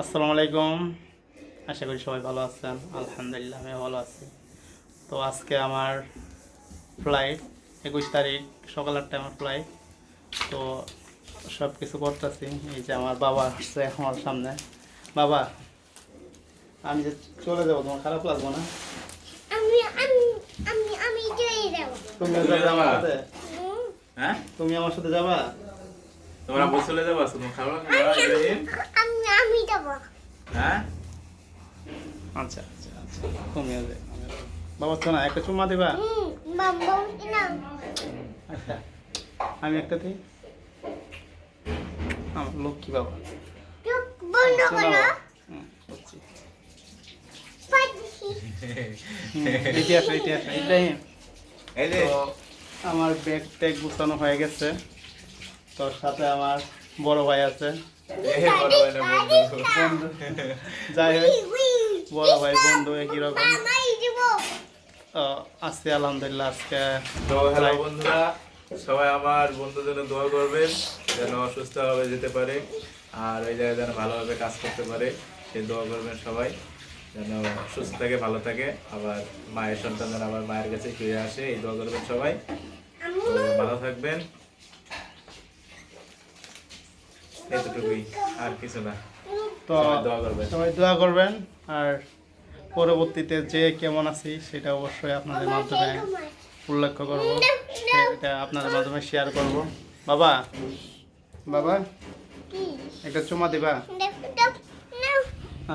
আসসালামু আলাইকুম। আশা করি সবাই ভালো আছেন। আলহামদুলিল্লাহ আমি ভালো আছি। তো আজকে আমার ফ্লাইট একুশ তারিখ সকাল আটটা আমার ফ্লাইট তো সব কিছু করতেছি। এই যে আমার বাবা আসছে আমার সামনে। বাবা আমি যে চলে যাব তোমার খারাপ লাগবো না? আমি আমি আমি আমি জয় দেব তুমি আমার সাথে হ্যাঁ? তুমি আমার সাথে যাবা? তোমরা বসে চলে যাব তোমার খাবার খাওয়া ইব্রাহিম আমি আমি দেব হ্যাঁ? আচ্ছা আচ্ছা আচ্ছা বাবা তো না একটা চুমা দিবা? হুম বাবা না আচ্ছা আমি একটা দিই? আমার লক্ষ্মী বাবা। তো আমার ব্যাগ ট্যাগ গুছানো হয়ে গেছে। তোর সাথে আমার বড় ভাই আছে। এই বড় ভাই না বন্ধু। বন্ধু যাই হোক বড় ভাই বন্ধু একই রকম মামাই দেব। তো আজকে আলহামদুলিল্লাহ আজকে তো হ্যালো বন্ধুরা সবাই আমার বন্ধুর জন্য দোয়া করবেন যেন অসুস্থভাবে যেতে পারে আর ওই জায়গায় যেন ভালোভাবে কাজ করতে পারে সেই দোয়া করবেন সবাই যেন সুস্থ থাকে ভালো থাকে আবার মায়ের সন্তান যেন আবার মায়ের কাছে ফিরে আসে এই দোয়া করবেন সবাই। ভালো থাকবেন। এতটুকুই আর কিছু না। তো সবাই দোয়া করবেন। সবাই দোয়া করবেন আর পরবর্তীতে যে কেমন আছি সেটা অবশ্যই আপনাদের মাধ্যমে উল্লেখ করব এটা আপনাদের মাধ্যমে শেয়ার করব। বাবা বাবা কি? একটা চুমা দেব।